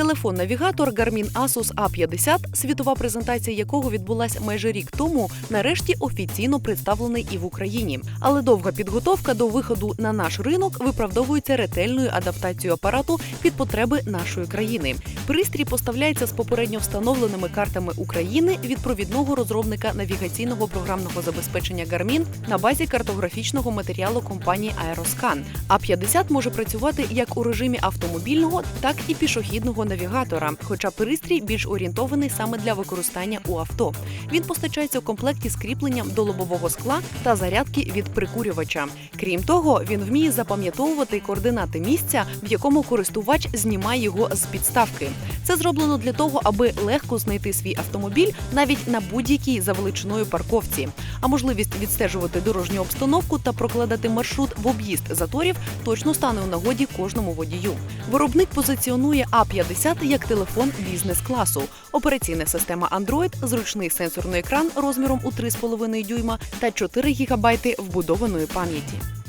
Телефон-навігатор Garmin Asus A50, світова презентація якого відбулася майже рік тому, нарешті офіційно представлений і в Україні. Але довга підготовка до виходу на наш ринок виправдовується ретельною адаптацією апарату під потреби нашої країни. Пристрій поставляється з попередньо встановленими картами України від провідного розробника навігаційного програмного забезпечення Garmin на базі картографічного матеріалу компанії Aeroscan. А50 може працювати як у режимі автомобільного, так і пішохідного навігатора. Хоча пристрій більш орієнтований саме для використання у авто. Він постачається у комплекті з кріпленням до лобового скла та зарядки від прикурювача. Крім того, він вміє запам'ятовувати координати місця, в якому користувач знімає його з підставки. Це зроблено для того, аби легко знайти свій автомобіль навіть на будь-якій за величиною парковці. А можливість відстежувати дорожню обстановку та прокладати маршрут в об'їзд заторів точно стане у нагоді кожному водію. Виробник позиціонує А50 як телефон бізнес-класу, операційна система Android, зручний сенсорний екран розміром у 3,5 дюйма та 4 гігабайти вбудованої пам'яті.